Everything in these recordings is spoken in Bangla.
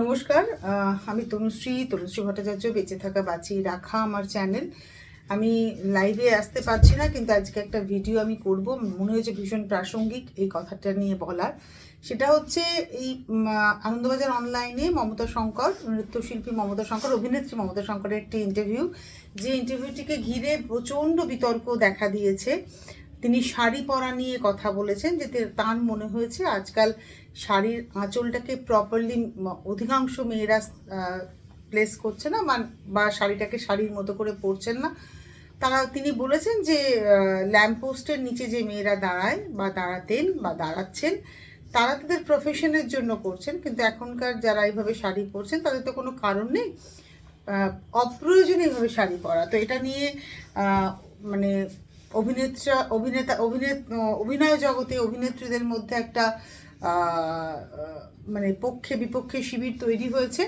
নমস্কার আমি তনুশ্রী তনুশ্রী ভট্টাচার্য, বেঁচে থাকা, বাঁচিয়ে রাখা আমার চ্যানেল আমি লাইভে আসতে পারছি না, কিন্তু আজকে একটা ভিডিও আমি করব। মনে হয়েছে ভীষণ প্রাসঙ্গিক এই কথাটা নিয়ে বলার। সেটা হচ্ছে এই আনন্দবাজার অনলাইনে মমতা শঙ্কর, নৃত্যশিল্পী মমতা শঙ্কর, অভিনেত্রী মমতা শঙ্করের একটি ইন্টারভিউ যে ইন্টারভিউটিকে ঘিরে প্রচণ্ড বিতর্ক দেখা দিয়েছে। তিনি শাড়ি পরা নিয়ে কথা বলেছেন, যে তার মনে হয়েছে আজকাল শাড়ির আঁচলটাকে প্রপারলি অধিকাংশ মেয়েরা প্লেস করছে না বা শাড়িটাকে শাড়ির মতো করে পরছেন না। তারা, তিনি বলেছেন যে ল্যাম্পপোস্টের নিচে যে মেয়েরা দাঁড়ায় বা দাঁড়াতেন বা দাঁড়াচ্ছেন, তারা তাদের প্রফেশনের জন্য করছেন। কিন্তু এখনকার যারা এইভাবে শাড়ি পরছেন, তাদের তো কোনো কারণ নেই অপ্রয়োজনীয়ভাবে শাড়ি পরা। তো এটা নিয়ে মানে অভিনেত্রা, অভিনেতা, অভিনেত, অভিনয় জগতে অভিনেত্রীদের মধ্যে একটা মানে পক্ষে বিপক্ষে শিবির তৈরি হয়েছে।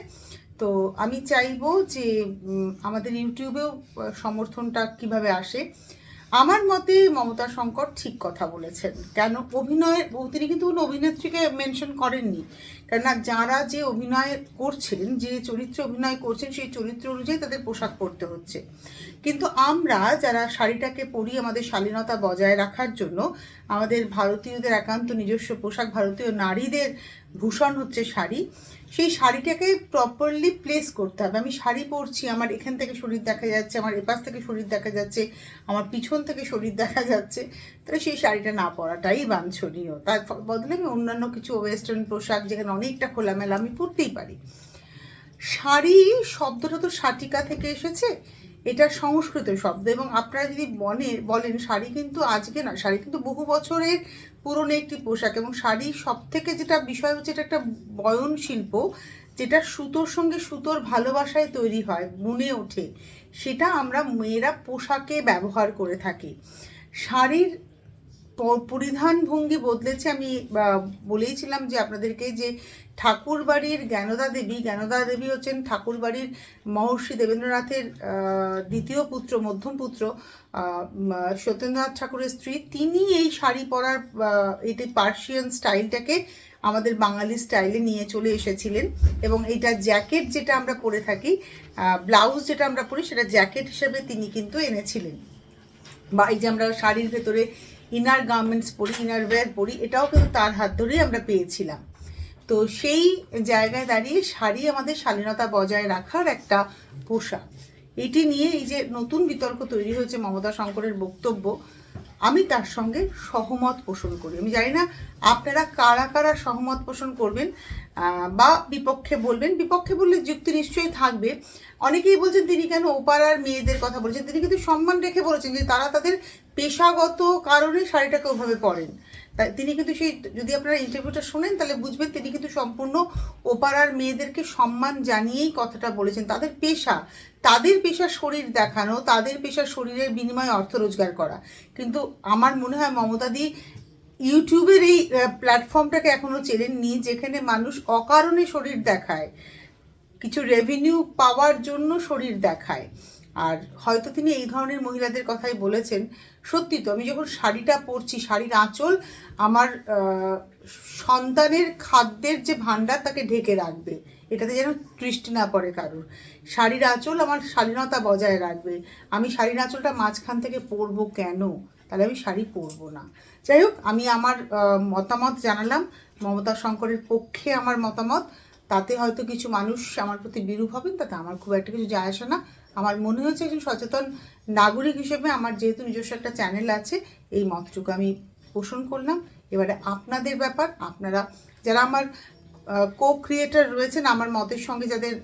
তো আমি চাইব যে আমাদের ইউটিউবেও সমর্থনটা কীভাবে আসে। আমার মতে মমতা শঙ্কর ঠিক কথা বলেছেন। কেন? অভিনয়ের তিনি কিন্তু কোনো অভিনেত্রীকে মেনশন করেননি। কেননা যারা যে অভিনয় করছেন, যে চরিত্রে অভিনয় করছেন, সেই চরিত্র অনুযায়ী তাদের পোশাক পরতে হচ্ছে। কিন্তু আমরা যারা শাড়িটাকে পরি আমাদের শালীনতা বজায় রাখার জন্য, আমাদের ভারতীয়দের একান্ত নিজস্ব পোশাক, ভারতীয় নারীদের ভূষণ হচ্ছে শাড়ি, সেই শাড়িটাকে প্রপারলি প্লেস করতে হবে। আমি শাড়ি পরছি, আমার এখান থেকে শরীর দেখা যাচ্ছে, আমার এপাশ থেকে শরীর দেখা যাচ্ছে, আমার পিছন থেকে শরীর দেখা যাচ্ছে। তাহলে সেই শাড়িটা না পরাটাই বাঞ্ছনীয়। তার বদলে আমি অন্যান্য কিছু ওয়েস্টার্ন পোশাক যেখানে অনেকটা খোলামেলা আমি পরতেই পারি। শাড়ি শব্দটা তো শাটিকা থেকে এসেছে। এটা সংস্কৃত শব্দ এবং আপনারা যদি মনে, বলেন শাড়ি কিন্তু আজকে না শাড়ি কিন্তু বহু বছরের পুরনো একটি পোশাক এবং শাড়ি সব থেকে যেটা বিষয় হচ্ছে এটা একটা বয়ন শিল্প যেটা সুতোর সঙ্গে সুতোর ভালোবাসায় তৈরি হয় বুনে ওঠে। সেটা আমরা মেয়েরা পোশাকে ব্যবহার করে থাকি। শাড়ির পরিধান ভঙ্গি বদলেছে আমি বলেইছিলাম যে আপনাদেরকে যে ঠাকুরবাড়ির জ্ঞানদা দেবী জ্ঞানদা দেবী হচ্ছেন ঠাকুরবাড়ির মহর্ষি দেবেন্দ্রনাথের দ্বিতীয় পুত্র, মধ্যম পুত্র সত্যেন্দ্রনাথ ঠাকুরের স্ত্রী। তিনি এই শাড়ি পরার এটি পার্সিয়ান স্টাইলটাকে আমাদের বাঙালি স্টাইলে নিয়ে চলে এসেছিলেন এবং এইটা জ্যাকেট যেটা আমরা পরে থাকি ব্লাউজ যেটা আমরা পরি সেটা জ্যাকেট হিসেবে তিনি কিন্তু এনেছিলেন। বা এই যে আমরা শাড়ির ভেতরে ইনার গার্মেন্টস পরি ইনার ওয়্যার পরি, এটাও কিন্তু তার হাত ধরেই আমরা পেয়েছিলাম। তো সেই জায়গায় দাঁড়িয়ে শাড়ি আমাদের শালীনতা বজায় রাখার একটা পোশাক। এটি নিয়ে এই যে নতুন বিতর্ক তৈরি হয়েছে মমতা শঙ্করের বক্তব্য, আমি তার সঙ্গে সহমত পোষণ করি। আমি জানি না আপনারা কারা কারা সহমত পোষণ করবেন বা বিপক্ষে বলবেন, বিপক্ষে বললে যুক্তি নিশ্চয়ই থাকবে। অনেকেই বলছেন তিনি কেন ওপারার মেয়েদের কথা বলেছেন, তিনি কিন্তু সম্মান রেখে বলেছেন যে তারা তাদের পেশাগত কারণে শাড়িটাকে ওভাবে পরেন। তাই তিনি কিন্তু সেই, যদি আপনারা ইন্টারভিউটা শোনেন তাহলে বুঝবেন তিনি কিন্তু সম্পূর্ণ ওপারার মেয়েদেরকে সম্মান জানিয়েই কথাটা বলেছেন। তাদের পেশা তাদের পেশা শরীর দেখানো, তাদের পেশা শরীরের বিনিময়ে অর্থ রোজগার করা। কিন্তু আমার মনে হয় মমতাদি ইউটিউবের এই প্ল্যাটফর্মটাকে এখনও চেনেননি, যেখানে মানুষ অকারণে শরীর দেখায়, কিছু রেভিনিউ পাওয়ার জন্য শরীর দেখায়। আর হয়তো তিনি এই ধরনের মহিলাদের কথাই বলেছেন। সত্যি তো, আমি যখন শাড়িটা পরছি, শাড়ির আঁচল, আমার সন্তানের খাদ্যের যে ভাণ্ডার তাকে ঢেকে রাখবে। এটাতে যেন তৃষ্টি না পড়ে কারোর। শাড়ির আঁচল আমার শালীনতা বজায় রাখবে। আমি শাড়ির আঁচলটা মাঝখান থেকে পরবো কেন? তাহলে আমি শাড়ি পরবো না। যাই হোক, আমি আমার মতামত জানালাম। মমতা শঙ্করের পক্ষে আমার মতামত। তাতে হয়তো কিছু মানুষ আমার প্রতি বিরূপ হবেন তাতে আমার খুব একটা কিছু যায় আসে না। আমার মনে হয়েছে একজন সচেতন নাগরিক হিসেবে আমার যেহেতু নিজস্ব একটা চ্যানেল আছে, এই মতটুকু আমি পোষণ করলাম। এবারে আপনাদের ব্যাপার, আপনারা যারা আমার কো ক্রিয়েটার রয়েছেন, আমার মতের সঙ্গে যাদের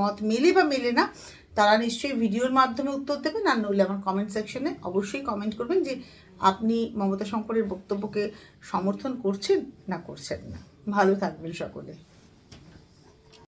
মত মেলে বা মেলে না তারা নিশ্চয়ই ভিডিওর মাধ্যমে উত্তর দেবেন, আর নইলে আমার কমেন্ট সেকশনে অবশ্যই কমেন্ট করবেন যে আপনি মমতা শঙ্করের বক্তব্যকে সমর্থন করছেন না করছেন না। ভালো থাকবেন সকলে।